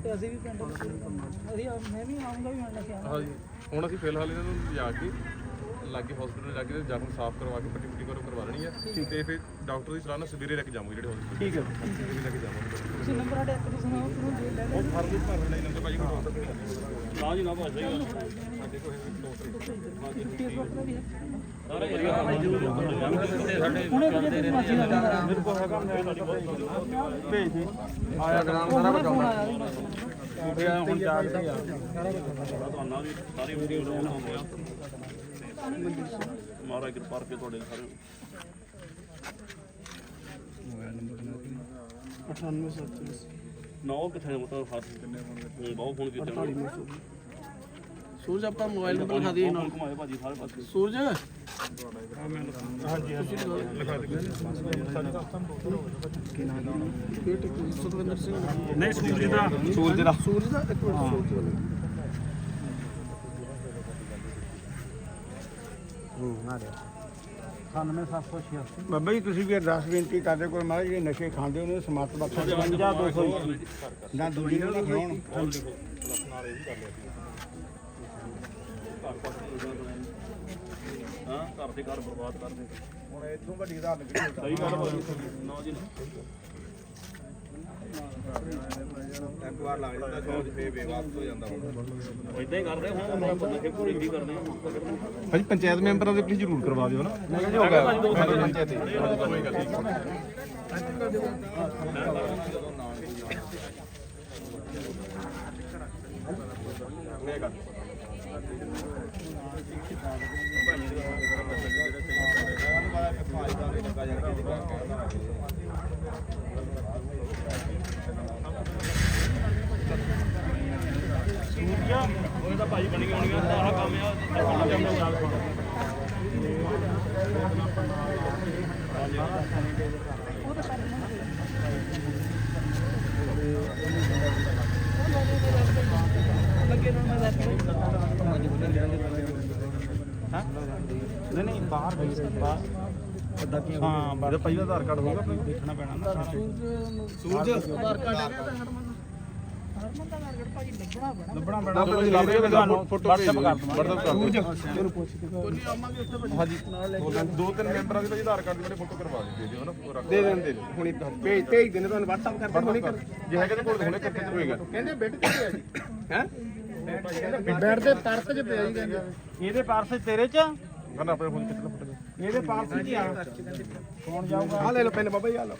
ਤੇ ਅਸੀਂ ਵੀ ਪਿੰਡ ਵਿੱਚ ਅਸੀਂ ਆ- ਮੈਂ ਵੀ ਆਉਂਗਾ ਵੀ ਹੁਣ ਲੱਗਿਆ ਹਾਂਜੀ। ਹੁਣ ਅਸੀਂ ਫਿਲਹਾਲ ਇਹਨਾਂ ਨੂੰ ਲਿਜਾ ਕੇ ਲਾਗੇ ਹਸਪੀਟਲ ਜਾ ਕੇ ਜ਼ਖਮ ਸਾਫ਼ ਕਰਵਾ ਕੇ ਪੱਟੀ ਪੁੱਟੀ ਕਰੋ ਕਰਵਾ ਲੈਣੀ ਹੈ। ਤੇ ਫਿਰ ਡਾਕਟਰ ਦੀ ਸਲਾਹ ਨਾਲ ਸਵੇਰੇ ਲੈ ਕੇ ਜਾਵਾਂਗੇ ਜਿਹੜੇ ਹਸਪੀਟਲ ਠੀਕ ਹੈ। ਸਵੇਰੇ ਲੈ ਕੇ ਜਾਵਾਂਗੇ ਤੁਸੀਂ ਨੰਬਰ ਸਾਡੇ ਇੱਕ ਤੋਂ ਸੁਣਾਓ ਤੁਹਾਨੂੰ ਦੇ ਲੈ ਉਹ ਫਰਜ਼ ਭਰ ਲੈਣਾ ਇਹਨਾਂ ਦੇ ਭਾਜੀ ਕੋਲ ਨਾ ਜੀ ਨਾ ਭਾਜੀ ਵੀ ਮੇਰੇ ਕੋਲ ਹੈਗਾ ਮੈਂ ਭੇਜ ਦੇ। ਆਇਆ ਗ੍ਰਾਮ ਸਾਰਾ ਬਚਾਉਣਾ। ਆਇਆ ਹੁਣ ਜਾ ਕੇ ਆ। ਮਹਾਰਾਜ ਕਿਰਪਾ ਕਰਕੇ ਤੁਹਾਡੇ ਸਾਰੇ 98 ਨੌ ਕਿੱਥੇ ਮਤਲਬ ਹੱਥ ਕਿੰਨੇ ਬਹੁਤ ਫੋਨ ਕੀਤੇ ਨੇ। ਸੂਰਜ ਆਪਾਂ ਮੋਬਾਈਲ ਨੰਬਰ ਲਿਖਾ ਦਈਏ ਨਾਲ। ਘੁਮਾਏ ਭਾਜੀ ਸਾਰੇ ਪਾਸੇ। ਸੂਰਜ? ਹਾਂਜੀ ਸੁਖਵਿੰਦਰ ਸਿੰਘ। ਨਹੀਂ ਸੂਰਜ ਦਾ। ਸੂਰਜ ਦਾ। ਸੂਰਜ ਦਾ? ਇੱਕ ਮਿੰਟ ਸੂਰਜ ਵਾਲਾ ਬਾਬਾ ਜੀ ਤੁਸੀਂ ਵੀ ਅਰਦਾਸ ਬੇਨਤੀ ਕਰਦੇ ਕੋਈ ਮਹਾਰਾਜ ਜਿਹੜੇ ਨਸ਼ੇ ਖਾਂਦੇ ਉਹਨਾਂ ਨੂੰ ਸਮਰਥ ਬਖਸ਼ੋ 52 200 ਨਾ ਦੂਜੀ ਨੂੰ ਨਾ ਖਾਣ ਹਾਂ ਘਰ ਦੇ ਘਰ ਬਰਬਾਦ ਕਰਦੇ ਹੁਣ ਇੱਥੋਂ ਵੱਡੀ ਉਦਾਹਰਨ ਨਿਕਲੀ। ਸਹੀ ਗੱਲ ਭਾਜੀ ਨਾ ਜੀ ਇੱਕ ਵਾਰ ਲੱਗ ਜਾਂਦਾ ਸੋਚ ਫੇ ਬੇਵਾਪਸ ਹੋ ਜਾਂਦਾ ਹੁਣ ਇਦਾਂ ਹੀ ਕਰਦੇ ਹੁਣ ਉਹਨਾਂ ਬੰਦੇ ਪੂਰੀ ਵੀ ਕਰਦੇ ਆ ਭਾਜੀ ਪੰਚਾਇਤ ਮੈਂਬਰਾਂ ਦੇ ਪਲੀਜ਼ ਜ਼ਰੂਰ ਕਰਵਾ ਦਿਓ ਨਾ। ਨਹੀਂ ਹੋ ਗਿਆ ਪੰਚਾਇਤ ਕੋਈ ਗੱਲ ਨਹੀਂ ਉਹ ਤਾਂ ਭਾਜੀ ਬਣੀ ਹੋਣੀ ਆ ਸਾਰਾ ਕੰਮ ਆ ਕਰਕੇ ਇਹਨਾਂ ਨੂੰ ਮੈਂ ਦੱਸ ਹਾਂ? ਨਹੀਂ ਨਹੀਂ ਬਾਹਰ ਗਈ ਸੀ ਬਾਹਰ। ਹਾਂ ਬਾਹਰ। ਪਹਿਲਾਂ ਆਧਾਰ ਕਾਰਡ ਹੋਊਗਾ ਦੇਖਣਾ ਪੈਣਾ ਨਾ ਸੂਰਜ ਆਧਾਰ ਕਾਰਡ ਹੈਗਾ ਤਾਂ ਹਰਮਨ ਹਰਮਨ ਦਾ ਟਾਰਗੇਟ ਭਾਜੀ ਲੱਭਣਾ ਤੁਹਾਨੂੰ ਫੋਟੋ WhatsApp ਕਰ ਦੂੰਗਾ ਕੋਈ ਆਵਾਂਗੇ ਉੱਥੇ ਦੋ ਤਿੰਨ ਮੈਂਬਰਾਂ ਦੇ ਭਾਈ ਆਧਾਰ ਕਾਰਡ ਦੀ ਮੇਰੇ ਫੋਟੋ ਕਰਵਾ ਦਿੱਤੇ ਜੀ ਹਨਾ ਉਹ ਦੇ ਦਿੰਦੇ ਨੇ ਹੁਣੀ ਭੇਜ ਭੇਜ ਦਿੰਦੇ ਤੁਹਾਨੂੰ WhatsApp ਕਰਦੇ ਹੁਣੀ ਕਰ ਜੇ ਹੈਗੇ ਤੇ ਕੋਲ ਹੁਣੇ ਕਰਕੇ ਤੇ ਹੋਏਗਾ ਕਹਿੰਦੇ ਬੈੱਡ ਤੇ ਪਿਆ ਜੀ ਹੈ ਬੈਠ ਦੇ ਤਰਕ 'ਚ ਪਿਆ ਜੀ ਕਹਿੰਦੇ ਇਹਦੇ ਪਾਰਸਲ ਤੇਰੇ ਚ ਕਹਿੰਦਾ ਆਪਣੇ ਫੋਨ ਕਿੱਥੇ ਫੋਟੋ ਇਹਦੇ ਪਾਰਸਲ ਚ ਆ ਕੌਣ ਜਾਊਗਾ ਆ ਲੈ ਲਓ, ਪੈਨ ਬਾਬਾ ਜੀ, ਆ ਲਓ।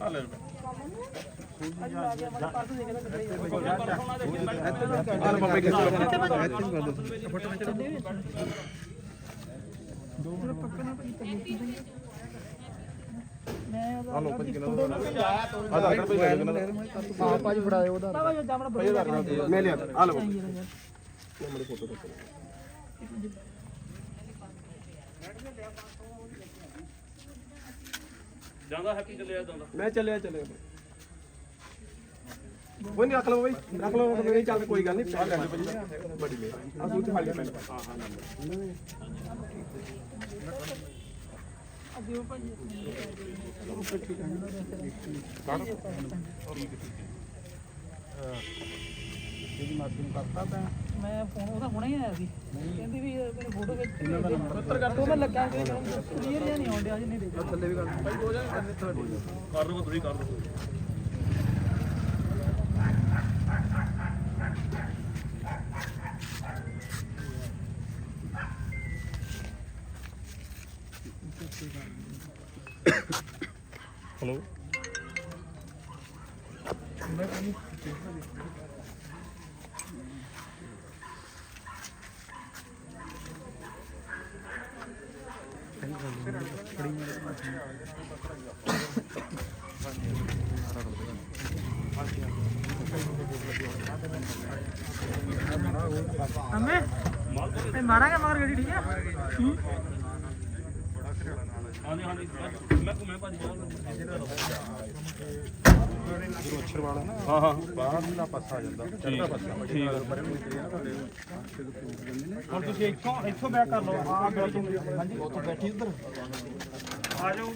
ਆ ਲੈ ਲਓ ਬਾਬਾ ਜੀ ਮੈਂ ਲਿਆ ਆ ਲਓ। ਜਾਂਦਾ ਹੈਪੀ ਚੱਲਿਆ ਜਾਂਦਾ ਮੈਂ ਚੱਲਿਆ ਚੱਲਿਆ। ਕੋਈ ਨਹੀਂ ਰੱਖ ਲਓ ਬਈ ਰੱਖ ਲਓ ਮੇਰੇ ਚੱਲ ਕੋਈ ਗੱਲ ਨਹੀਂ ਆ ਲੈ ਲਓ। ਬੜੀ ਲੈ ਆ। ਖਾ ਲਿਆ ਮੈਂ ਹਾਂ ਹਾਂ ਦਿਓ ਭਾਜੀ ਇਹਦੀ ਮਾਸੀ ਨੂੰ ਕਰਤਾ ਤਾਂ ਮੈਂ ਫੋਨ ਉਹਦਾ ਹੁਣੇ ਹੀ ਆਇਆ ਸੀ। ਕਹਿੰਦੀ ਵੀ ਇਹ ਮੇਰੀ ਫੋਟੋ ਵਿੱਚ ਪੱਤਰ ਕਰ ਮੈਂ ਲੱਗਾ ਕਿ ਕਲੀਅਰ ਜਿਹਾ ਨਹੀਂ ਆਉਂਦਿਆ ਜੀ ਨਹੀਂ ਦੇਖਿਆ ਥੱਲੇ ਵੀ ਕਰ। ਕਰ ਲਓ ਤੁਸੀਂ ਕਰ ਲਓ। ਹਲੋ ਹਮੇ ਤੇ ਮਾਰਾਂਗੇ ਮਗਰ ਗੱਡੀ ਠੀਕ ਹੈ? ਹਾਂਜੀ ਹਾਂਜੀ ਮੈਂ ਮੈਂ ਭਾਜੀ ਹਾਂ ਹਾਂ ਬਾਹਰ ਦਾ ਪਾਸਾ ਆ ਜਾਂਦਾ। ਚੜਦਾ ਪਾਸਾ। ਠੀਕ ਹੈ ਹੁਣ ਤੁਸੀਂ ਇੱਥੋਂ ਇੱਥੋਂ ਬੈਕ ਕਰ ਲਓ। ਆ ਗੱਡੀ ਹਾਂਜੀ। ਉੱਥੇ ਬੈਠੀ ਉਧਰ। ਆ ਜਾਓ।